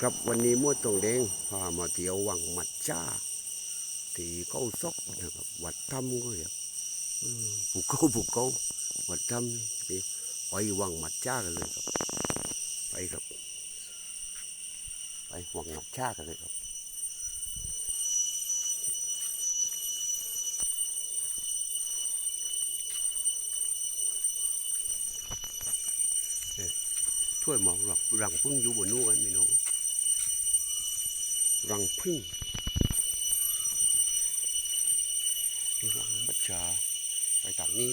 ครับวันนี้มวดตรงแดงพามาเที่ยววังมัดจ้า ที่เขาซอกนะครับ วัดถ้ำก็เรียกเออภูเขาภูเขาวัดถ้ำไปไปวังมัดจ้ากันเลยครับ ไปครับ ไปวังมัดจ้ากันเลยครับช่วยหมองหลังพึ่งอยู่บนนู้นกันพี่น้อง รังพึ่งรังมัจฉาไปทางนี้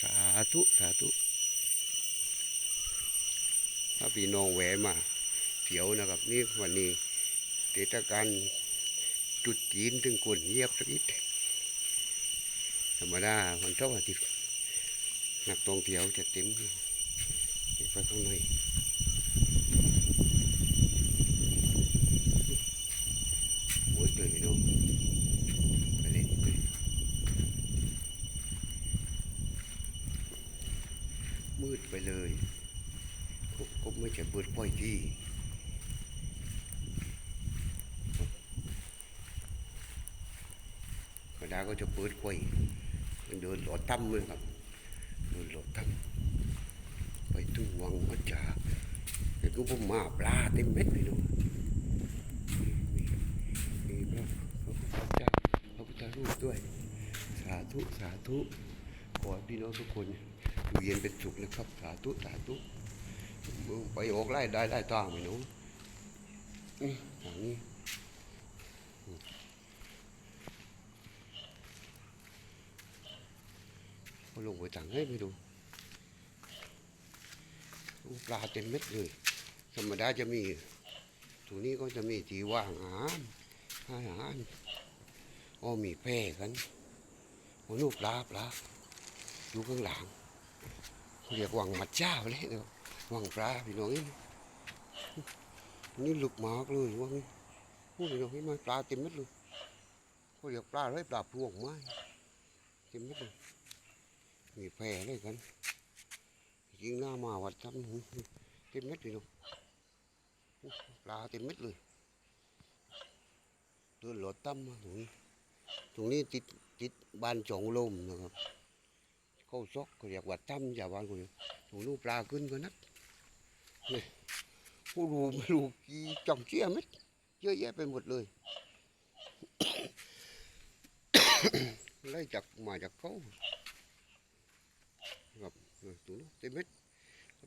สาธุ สาธุ ถ้าพี่น้องแหวมาเที่ยวนะครับ นี่วันนี้เทศกาลจุดจีนถึงคนเงียบสักนิดธรรมดาวันเสาร์อาทิตย์นักท่องเที่ยวจะเต็มไปข้างในโอ้ยเลยพี่น้องไปเลยไป มืดไปเลยก็ก็ไม่จะเปิดปล่อยที่กระดาก็จะเปิดไฟเดินหลอดตั้มเลยครับเดินหลอดตั้มไปถึงวังมัจจาเห็นก็ผมมาปลาเต็มเม็ดเลยเนาะมีพระพระพุทธเจ้าพระพุทธรูปด้วย สาธุ สาธุ ขอพี่น้องทุกคน อยู่เย็นเป็นสุขนะครับสาธุสาธุไปออกไล่ได้ได้ตางไหมหนูอืมอย่างนี้เขาลงไปต่างให้ไปดูปลาเต็มเม็ดเลย ธรรมดาจะมีตรงนี้ก็จะมีที่ว่างอาหารให้อาหารอ๋อมีแพร่กันโอ้นูปลาปลาอยู่ข้างหลัง เขาเรียกวังมัดเจ้าเลยเนาะวังปลาพี่น้องเอ้ยนี่ลุกมากเลยวังโอ้พี่น้องนไหมปลาเต็มม็ดเลยเขาเรียกปลาอะไรปลาพวงไม้เต็มม็ดเลยมีแพร่เลยกันยิงหน้ามาวัดทำเต็มม็ดเลยเนาะปลาเต็มม็ดเลยเดินหลอดตั้มมาตรงนี้ตรงนี้ติดติดบ้านจองลมนะครับ เข้าซอกเขาเรียกวัดตั้มจากบ้านคนนี้ตรงนู้นปลาขึ้นกันนักนี่ผู้รู้ไม่รู้กี่จ่องเชี่ยเม็ดเยอะแยะไปหมดเลยไล่จากมาจากเขาครับเออตรงนู้นเต็มเม็ด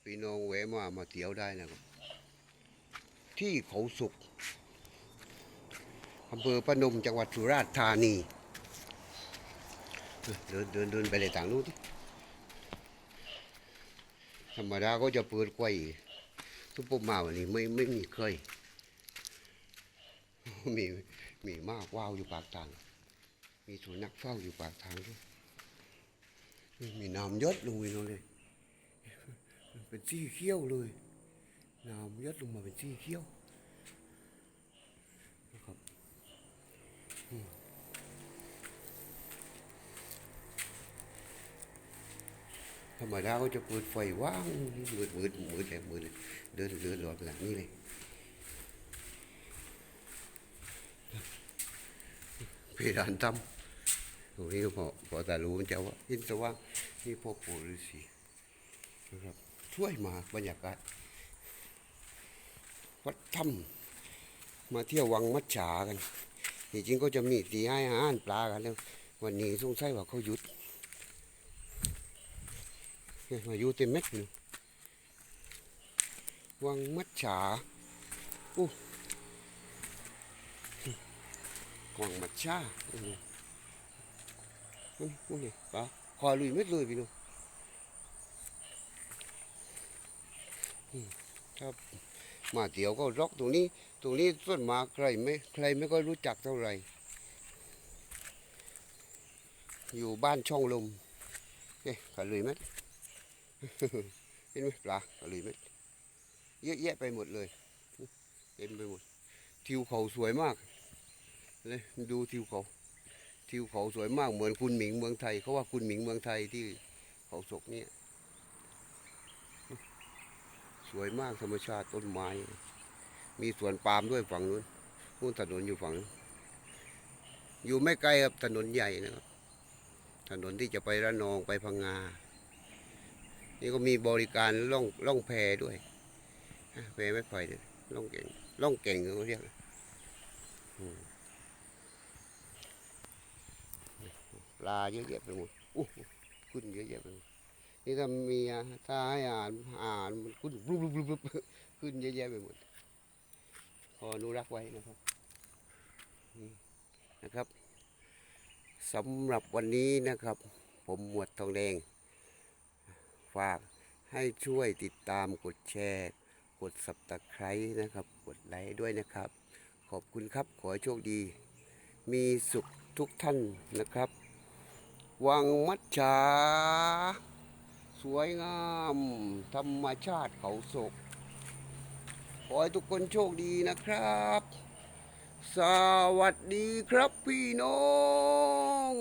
พี่น้องแหวมามาเที่ยวได้นะครับ ที่เขาสุกอำเภอพนมจังหวัดสุราษฎร์ธานี เดินเดินเดินไปเลยทางนู้นที่ ธรรมดาก็จะเปิดไฟทุกปุ่มมาวันนี้ไม่ไม่มีเคย มีมีมากว้าวอยู่ปากทาง มีสุนัขเฝ้าอยู่ปากทางด้วยมีน้ำยศลงไปเลยเป็นซี่เขี้ยวเลยน้ำยศลงมาเป็นซี่เขี้ยวนะครับอืม ธรรมดาก็จะเปิดไฟว่างมืดมืดมืดเลยมืดเลยเดินเดินหลอดหลังนี่เลยเพดานตั้มตรงนี้ก็พอพอตารู้มันจะว่าหินสว่างนี่พ่อปู่ฤาษีนะครับช่วยมาบรรยากาศวัดถ้ำมาเที่ยววังมัจฉากันจริงๆก็จะมีตีให้อาหารปลากันแล้ว วันนี้สงสัยว่าเขาหยุด มาอยู่เต็มเม็ดนึ่งวังมัจฉาอู้วังมัจฉาอืมนี่นี่นี่ปลาคอลุยเม็ดเลยพี่น้องอืมครับมาเดี๋ยวก็รอกตรงนี้ ตรงนี้ต้นมาใครไม่ใครไม่ก็รู้จักเท่าไหร่ อยู่บ้านช่องลมเอ๊ะขาลุยเม็ด เห็นไหมปลาขาลุยเม็ดเยอะแยะไปหมดเลย เต็มไปหมด ทิวเขาสวยมากเลยดูทิวเขา ทิวเขาสวยมากเหมือนคุณหมิงเมืองไทยเขาว่าคุณหมิงเมืองไทยที่เขาศกเนี่ยสวยมากธรรมชาติต้นไม้ มีสวนปาล์มด้วยฝั่งนู้นนู่นถนนอยู่ฝั่งนู้นอยู่ไม่ไกลครับถนนใหญ่นะครับ ถนนที่จะไประนองไปพังงา นี่ก็มีบริการล่องล่องแพด้วยแพไม่ปล่อยเนี่ยล่องเก่งล่องเก่งเขาเรียกปลาเยอะแยะไปหมดอู้ขึ้นเยอะแยะไปหมดนี่ถ้ามีถ้าให้อาหารอาหารมันขึ้นบลุบลุบลุบลุบขึ้นเยอะแยะไปหมดขออนุรักษ์ไว้นะครับนะครับสำหรับวันนี้นะครับ ผมหมวดทองแดง ฝากให้ช่วยติดตามกดแชร์ กดสับตะไคร้นะครับ กดไลค์ด้วยนะครับ ขอบคุณครับขอโชคดี มีสุขทุกท่านนะครับ วังมัจฉาสวยงาม ธรรมชาติเขาศก ขอให้ทุกคนโชคดีนะครับ สวัสดีครับพี่น้อง